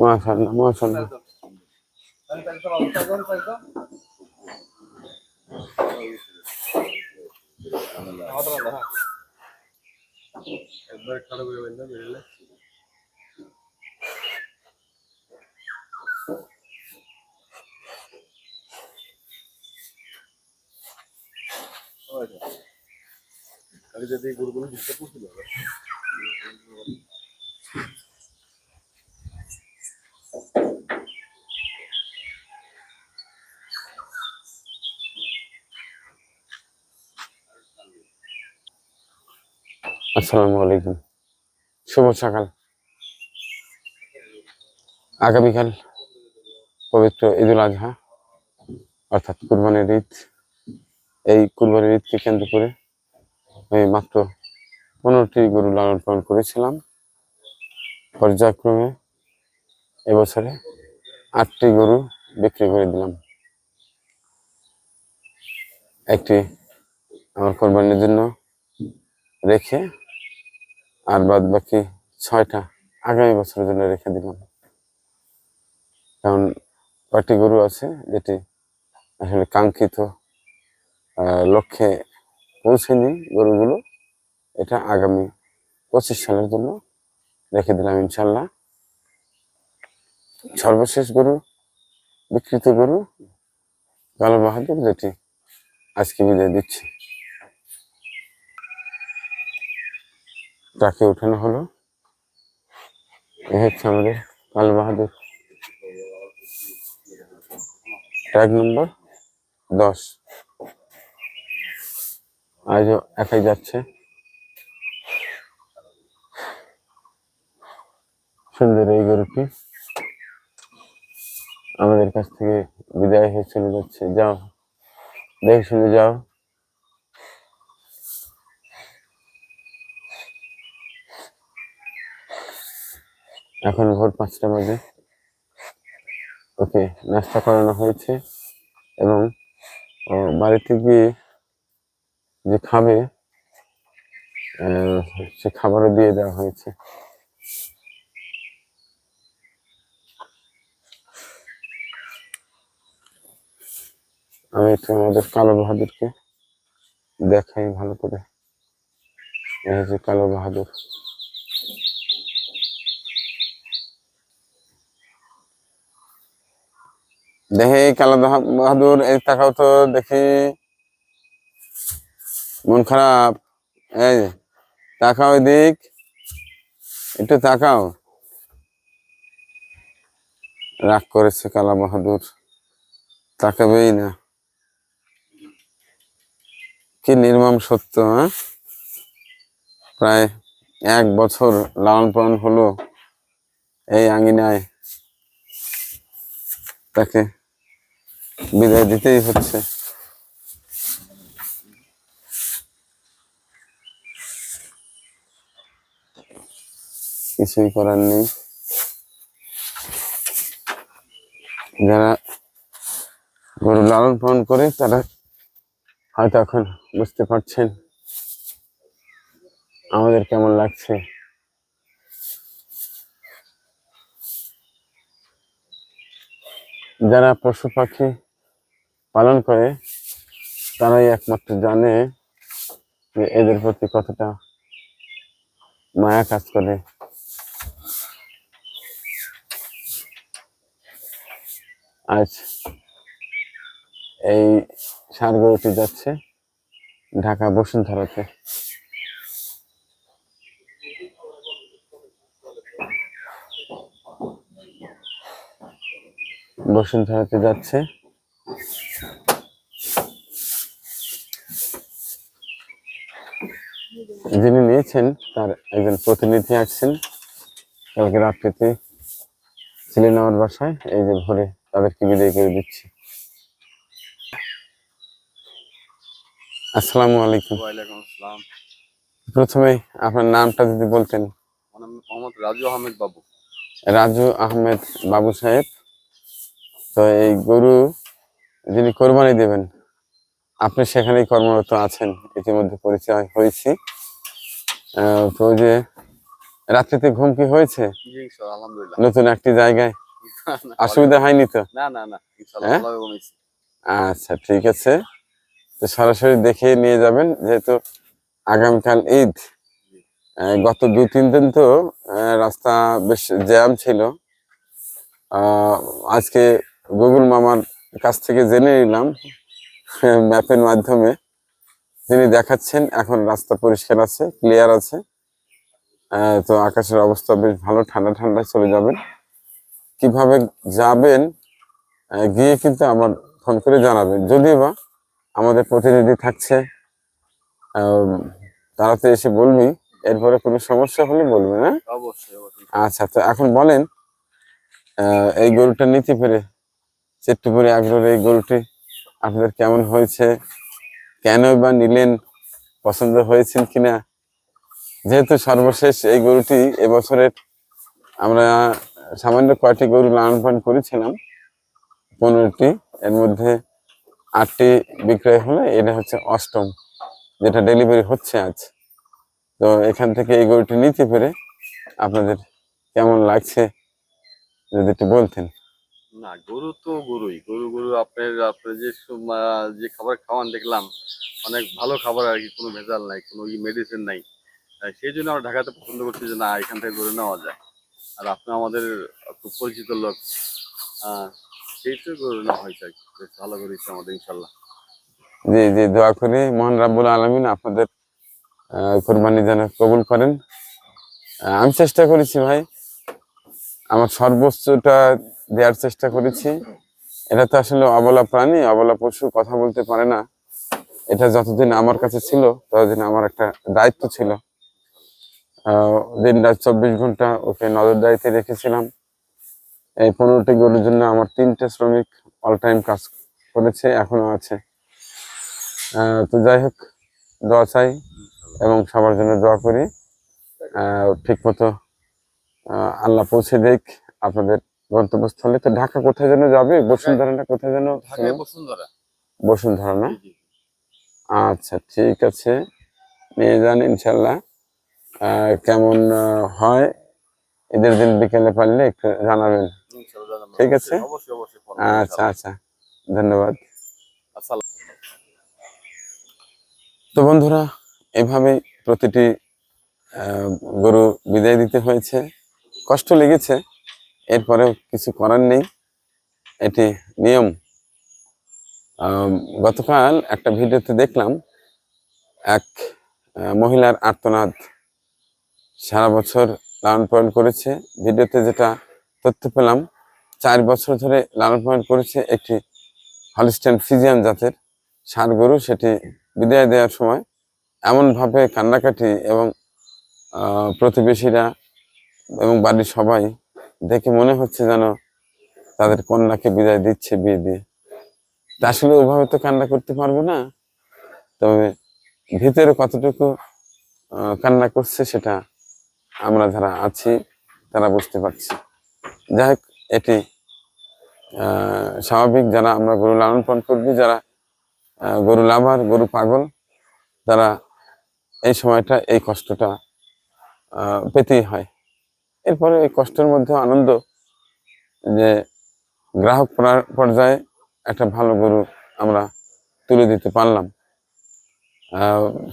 মাশাআল্লাহ মাশাআল্লাহ। একবার খারাপ হয়ে গেল বেরোলে কালি যদি গরুগুলো ডিস্টার্ব করছিল আসসালামু আলাইকুম। শুভ সকাল। আগামীকাল পবিত্র ঈদুল আজহা, অর্থাৎ কুরবানির ঈদ। এই কুরবানির ঈদকে কেন্দ্র করে আমি মাত্র পনেরোটি গরু লালন পালন করেছিলাম। পর্যায়ক্রমে এবছরে আটটি গরু বিক্রি করে দিলাম। একটি আমার কোরবানির জন্য রেখে আর বাদ বাকি ছয়টা আগামী বছরের জন্য রেখে দিলাম। কারণ কয়েকটি গরু আছে যেটি আসলে কাঙ্ক্ষিত লক্ষ্যে পৌঁছেনি গরুগুলো, এটা আগামী পঁচিশ সালের জন্য রেখে দিলাম ইনশাল্লাহ। সর্বশেষ গরু বিকৃত গরু কালো বাহাদুর, যেটি আজকে বিদায় দিচ্ছি। তাকে উঠানো হলো। এ হচ্ছে আমাদের কাল বাহাদুর। ট্যাগ নম্বর দশ। আজও একাই যাচ্ছে। সুন্দর এই গরুটি আমাদের কাছ থেকে বিদায় হয়ে চলে যাচ্ছে। যাও, দেখে শুনে যাও। এখন ভোর পাঁচটা বাজে ওকে নাস্তা করানো হয়েছে এবং বাড়িতে গিয়ে যে খাবে সে খাবারও দিয়ে দেওয়া হয়েছে। আমি একটু আমাদের কালো বাহাদুরকে দেখাই ভালো করে। এই হচ্ছে কালো বাহাদুর। দেখি কালো বাহা- বাহাদুর এই তাকাও তো দেখি। মন খারাপ। এই যে, তাকাও এদিক। একটু তাকাও। রাগ করেছে কালা বাহাদুর। তাকাবেই না। কি নির্মম সত্য হ্যাঁ? প্রায় এক বছর লালন পালন হলো এই আঙিনায়। তাকে বিদায় দিতেই হচ্ছে। কিছুই করার নেই। যারা গরু লালন পালন করে তারা হয়তো এখন বুঝতে পারছেন আমাদের কেমন লাগছে। যারা পশু পাখি পালন করে, তারাই একমাত্র জানে যে এদের প্রতি কতটা মায়া কাজ করে। আজ এই সার গরুটি যাচ্ছে ঢাকা বসুন্ধরাতে। বসুন্ধরাতে যাচ্ছে। যিনি নিয়েছেন, তার একজন প্রতিনিধি আসছেন। কালকে রাত্রিতে ছিলেন আমার বাসায়, এই যে ভোরে তাদেরকে বিদায় করে দিচ্ছি। আসসালামু আলাইকুম। ওয়ালাইকুম আসসালাম। প্রথমে আপনার নামটা যদি বলতেন। মোহাম্মদ রাজু আহমেদ বাবু। রাজু আহমেদ বাবু সাহেব। তো এই গরু যিনি কোরবানি দেবেন আপনি সেখানেই কর্মরত আছেন ইতিমধ্যে পরিচয় হয়েছি। তো যে রাত্রিতে ঘুম কি হয়েছে? নতুন একটি জায়গায়? অসুবিধা হয়নি তো? না না না হ্যাঁ? আচ্ছা ঠিক আছে। তো সরাসরি দেখে নিয়ে যাবেন, যেহেতু আগামীকাল ঈদ। গত দু, তিন দিন তো রাস্তা বেশ জ্যাম ছিল। আজকে গুগল মামার কাছ থেকে জেনে নিলাম, ম্যাপের মাধ্যমে। তিনি দেখাচ্ছেন, এখন রাস্তা পরিষ্কার আছে, ক্লিয়ার আছে। তো আকাশের অবস্থা বেশ ভালো, ঠান্ডা ঠান্ডা চলে যাবেন কীভাবে যাবেন গিয়ে কিন্তু আমার ফোন করে জানাবেন। যদিও বা আমাদের প্রতিনিধি থাকছে। তারা তো এসে বলবি এরপরে কোনো সমস্যা হলে বলবে না? অবশ্যই আচ্ছা তো এখন বলেন এই গরুটা নিতে পেরে চিত্তপুরে আগ্রহের এই গরুটি আপনাদের কেমন হয়েছে? কেন বা নিলেন পছন্দ হয়েছেন কিনা? যেহেতু সর্বশেষ এই গরুটি এবছরের আমরা সামান্য কয়টি গরু লালন পালন করেছিলাম পনেরোটি এর মধ্যে আটটি বিক্রয় হলে এটা হচ্ছে অষ্টম, যেটা ডেলিভারি হচ্ছে আজ। তো এখান থেকে এই গরুটি নিতে পেরে আপনাদের কেমন লাগছে যদি একটু বলতেন। না, গরু তো গরুই। গরু গরু আপনার আপনার যে যে খাবার খাওয়ান দেখলাম, অনেক ভালো খাবার আর কি, কোনো ভেজাল নাই, কোনো মেডিসিন নাই। সেই জন্য আমরা ঢাকাতে পছন্দ করছি যে না, এখান থেকে গরু নেওয়া যায়। আর আপনি আমাদের খুব পরিচিত লোক। সেই তো গরু নেওয়া হয়েছে আর কি। ভালো আমাদের, ইনশাল্লাহ। জি জি, দোয়া করি, মহান রাব্বুল আলমিন আপনাদের কোরবানি যেন কবুল করেন। আমি চেষ্টা করেছি ভাই, আমার সর্বোচ্চটা দেওয়ার চেষ্টা করেছি। এটা তো আসলে অবলা প্রাণী, অবলা পশু, কথা বলতে পারে না। এটা যতদিন আমার কাছে ছিল, ততদিন আমার একটা দায়িত্ব ছিল। দিন রাত চব্বিশ ঘণ্টা ওকে নজরদারিতে রেখেছিলাম। এই পনেরোটি গরুর জন্য আমার তিনটে শ্রমিক অল টাইম কাজ করেছে এখনও আছে। তো যাই হোক দোয়া চাই এবং সবার জন্য দোয়া করি। ঠিক মতো আল্লাহ পৌঁছে দেখ আপনাদের গন্তব্যস্থলে। তো ঢাকা কোথায় যেন যাবে? বসুন্ধরা না কোথায় যেন? বসুন্ধরা। বসুন্ধরা না। আচ্ছা ঠিক আছে। নিয়ে যান ইনশাল্লাহ। কেমন হয়? ঈদের দিন বিকেলে পারলে একটু জানাবেন। ঠিক আছে। অবশ্যই অবশ্যই ফোন আচ্ছা আচ্ছা ধন্যবাদ। তো বন্ধুরা এভাবেই প্রতিটি গরু বিদায় দিতে হয়েছে। কষ্ট লেগেছে এরপরেও কিছু করার নেই। এটি নিয়ম। গতকাল একটা ভিডিওতে দেখলাম এক মহিলার আর্তনাদ সারা বছর লালন পালন করেছে। ভিডিওতে যেটা তথ্য পেলাম চার বছর ধরে লালন পালন করেছে একটি হলিস্টাইন ফিজিয়ান জাতের ষাঁড় গরু, সেটি বিদায় দেওয়ার সময় এমনভাবে কান্নাকাটি এবং প্রতিবেশীরা এবং বাড়ির সবাই দেখে মনে হচ্ছে যেন তাদের কন্যাকে বিদায় দিচ্ছে বিয়ে দিয়ে। তা আসলে ওভাবে তো কান্না করতে পারব না, তবে ভিতরে কতটুকু কান্না করছে সেটা আমরা যারা আছি তারা বুঝতে পারছি। যাই হোক এটি স্বাভাবিক যারা আমরা গরু লালন পালন করবি, যারা গরু লাভার, গরু পাগল, তারা এই সময়টা এই কষ্টটা পেতেই হয়। এরপরে এই কষ্টের মধ্যে আনন্দ যে গ্রাহক পর্যায়ে একটা ভালো গরু আমরা তুলে দিতে পারলাম।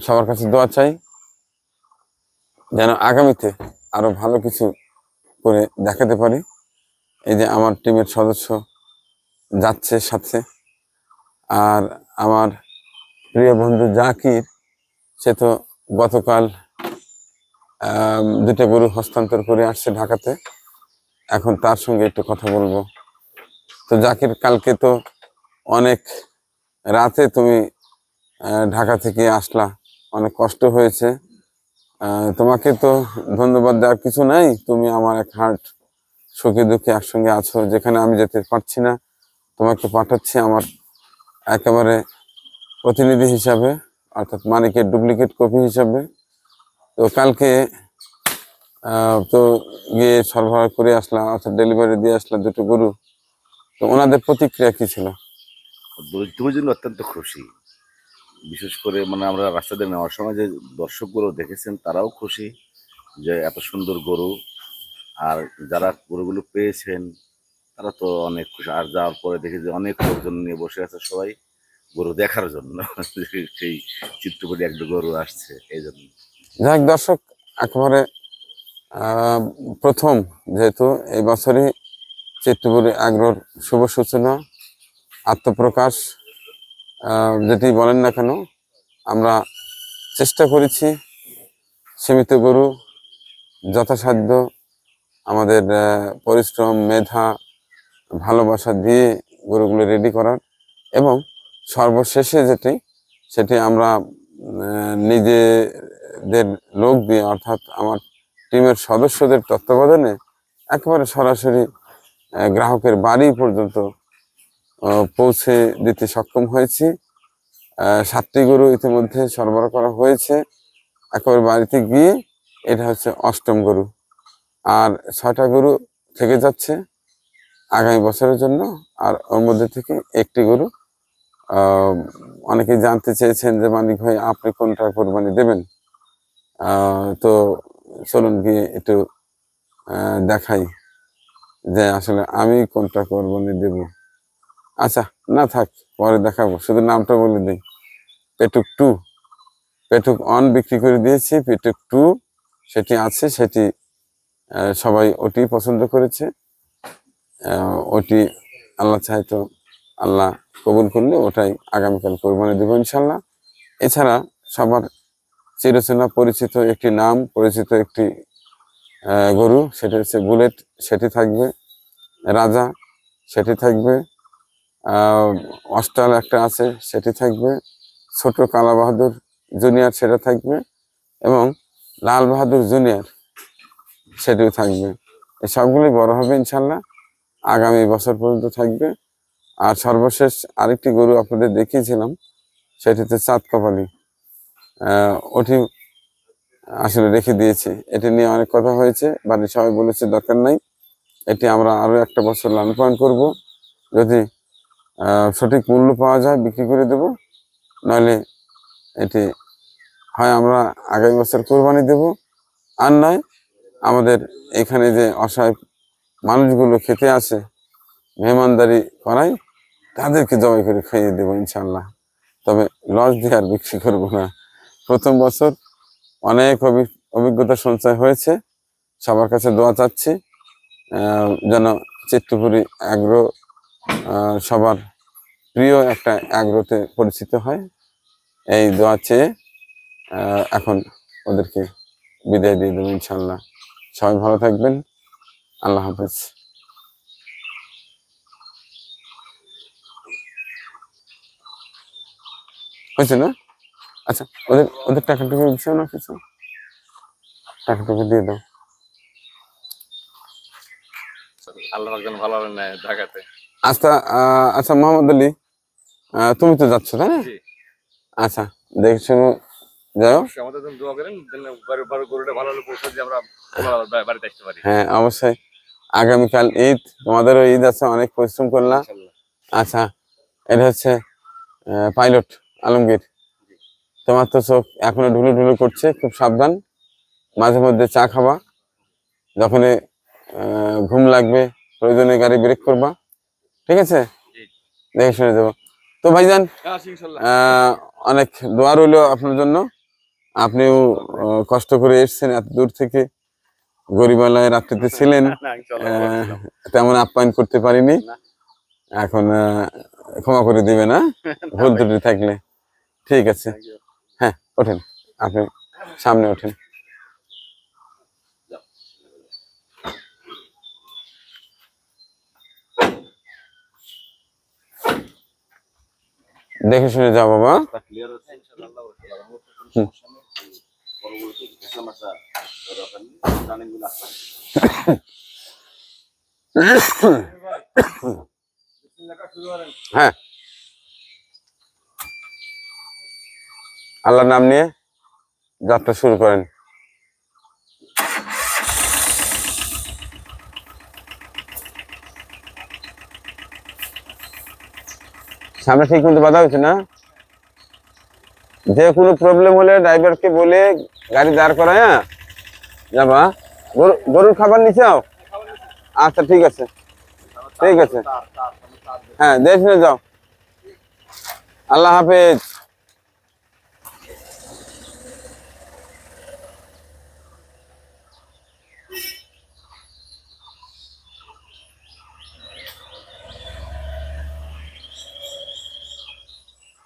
সবার কাছে দোয়া চাই যেন আগামীতে আরও ভালো কিছু করে দেখাতে পারি। এই যে আমার টিমের সদস্য যাচ্ছে সাথে। আর আমার প্রিয় বন্ধু জাকির, সে তো গতকাল দুটো গরু হস্তান্তর করে আসছে ঢাকাতে। এখন তার সঙ্গে একটু কথা বলব। তো জাকির, কালকে তো অনেক রাতে তুমি ঢাকা থেকে আসলা। অনেক কষ্ট হয়েছে। তোমাকে তো ধন্যবাদ দেওয়ার কিছু নাই। তুমি আমার এক হার্ট সুখে দুঃখে একসঙ্গে আছো, যেখানে আমি যেতে পারছি না। তোমাকে পাঠাচ্ছি আমার একেবারে প্রতিনিধি হিসাবে, অর্থাৎ মানিকের ডুপ্লিকেট কপি হিসাবে। তো কালকে তো গিয়ে সরবরাহ করে আসলাম অর্থাৎ ডেলিভারি দিয়ে আসলাম দুটো গরু। তো ওনাদের প্রতিক্রিয়া কী ছিল? তুমি জন্য অত্যন্ত খুশি। বিশেষ করে মানে আমরা রাস্তাতে নেওয়ার সময় যে দর্শকগুলো দেখেছেন, তারাও খুশি যে এত সুন্দর গরু। আর যারা গরুগুলো পেয়েছেন, তারা তো অনেক খুশি। আর যাওয়ার পরে দেখি যে অনেক লোকজন নিয়ে বসে আছে সবাই গরু দেখার জন্য। সেই চিত্রপটি একটা গরু আসছে, এই জন্য। যাক দর্শক, একেবারে প্রথম যেহেতু এই বছরই চিত্তপুরে আগ্রহ শুভ সূচনা, আত্মপ্রকাশ যেটি বলেন না কেন, আমরা চেষ্টা করেছি সীমিত গরু, যথাসাধ্য আমাদের পরিশ্রম, মেধা, ভালোবাসা দিয়ে গরুগুলো রেডি করার এবং সর্বশেষে যেটি, সেটি আমরা নিজেদের লোক দিয়ে, অর্থাৎ আমার টিমের সদস্যদের তত্ত্বাবধানে একেবারে সরাসরি গ্রাহকের বাড়ি পর্যন্ত পৌঁছে দিতে সক্ষম হয়েছি। সাতটি গরু ইতিমধ্যে সরবরাহ করা হয়েছে। একেবারে বাড়িতে গিয়ে এটা হচ্ছে অষ্টম গরু। আর ছয়টা গরু থেকে যাচ্ছে আগামী বছরের জন্য। আর ওর মধ্যে থেকে একটি গরু আহ, অনেকেই জানতে চেয়েছেন যে মানিক ভাই আপনি কোনটা কোরবানি দেবেন? তো চলুন গিয়ে একটু দেখাই যে আসলে আমি কোনটা কোরবানি দেব। আচ্ছা না থাক পরে দেখাবো। শুধু নামটা বলে দিই। পেটুক টু। পেটুক অন বিক্রি করে দিয়েছি পেটুক টু সেটি আছে সেটি সবাই ওটি পছন্দ করেছে। ওটি আল্লাহ চাইতো আল্লাহ কবুল করলে ওটাই আগামীকাল কোরবানি দেবো ইনশাল্লাহ এছাড়া সবার চিরচেনা পরিচিত একটি নাম, পরিচিত একটি গরু, সেটি হচ্ছে বুলেট, সেটি থাকবে। রাজা, সেটি থাকবে। অস্টাল একটা আছে, সেটি থাকবে। ছোট কালা বাহাদুর জুনিয়র, সেটা থাকবে। এবং লাল বাহাদুর জুনিয়র সেটিও থাকবে। এই বড় হবে ইনশাল্লাহ। আগামী বছর পর্যন্ত থাকবে। আর সর্বশেষ আরেকটি গরু আপনাদের দেখিয়েছিলাম সেটি হচ্ছে চাঁদ কপালি। ওটি আসলে রেখে দিয়েছি। এটি নিয়ে অনেক কথা হয়েছে, বাড়ির সবাই বলেছে দরকার নাই। এটি আমরা আরও একটা বছর লালন পালন করব। যদি সঠিক মূল্য পাওয়া যায় বিক্রি করে দেব, নইলে এটি হয় আমরা আগামী বছর কোরবানি দেব। আর নয় আমাদের এখানে যে অসহায় মানুষগুলো খেতে আসে, মেহমানদারি করাই তাদেরকে জবাই করে খাইয়ে দেবো ইনশাল্লাহ তবে লস দিয়ে আর বিক্রি করব না। প্রথম বছর অনেক অভি- অভিজ্ঞতা সঞ্চয় হয়েছে। সবার কাছে দোয়া চাচ্ছি যেন চিত্তপুরি অ্যাগ্রো সবার প্রিয় একটা অ্যাগ্রোতে পরিচিত হয়। এই দোয়া চেয়ে এখন ওদেরকে বিদায় দিয়ে দেবো ইনশাল্লাহ সবাই ভালো থাকবেন। আল্লাহ হাফেজ। হয়েছে না? আচ্ছা ওদের ওদের টাকাটুকু দিচ্ছ না কিছু? টাকাটুকু দিয়ে দাও। আল্লাহ একজন ভালো না ঢাকাতে। আচ্ছা আচ্ছা মোহাম্মদ আলী আহ, তুমি তো যাচ্ছ তাই না? আচ্ছা দেখে শুনো হ্যাঁ অবশ্যই। আগামীকাল ঈদ তোমাদেরও ঈদ আছে অনেক পরিশ্রম করলাম আচ্ছা এটা হচ্ছে পাইলট আলমগীর। তোমার তো চোখ এখনও ঢুলু ঢুলু করছে খুব সাবধান। মাঝে মধ্যে চা খাবা। যখনই ঘুম লাগবে প্রয়োজনে গাড়ি ব্রেক করবা। ঠিক আছে? দেখে শুনে দেবো তো ভাইজান অনেক দোয়া রইল আপনার জন্য। আপনিও কষ্ট করে এসেছেন এত দূর থেকে। গরিবালয় রাত্রিতে ছিলেন। তেমন আপ্যায়ন করতে পারিনি। এখন ক্ষমা করে দিবে না ভুল ত্রুটি থাকলে। ঠিক আছে। হ্যাঁ ওঠেন। আপনি সামনে ওঠেন। দেখে শুনে যাও বাবা তা clear হচ্ছে ইনশাআল্লাহ, আল্লাহ বলতে পারে। আমার তো কোনো হুম। সমস্যা নেই। পরবর্তী ঘেঁষা মাছা দরকার নেই। running গুলো আসতে হবে। হ্যাঁ। আল্লাহর নাম নিয়ে যাত্রা শুরু করেন। সামনে ঠিক মতো বাধা হচ্ছে না? যে কোনো প্রবলেম হলে ড্রাইভারকে বলে গাড়ি দাঁড় করায় হ্যাঁ? যাবা। গরুর খাবার নিচাও আচ্ছা ঠিক আছে। ঠিক আছে। হ্যাঁ দেখে যাও। আল্লাহ হাফেজ।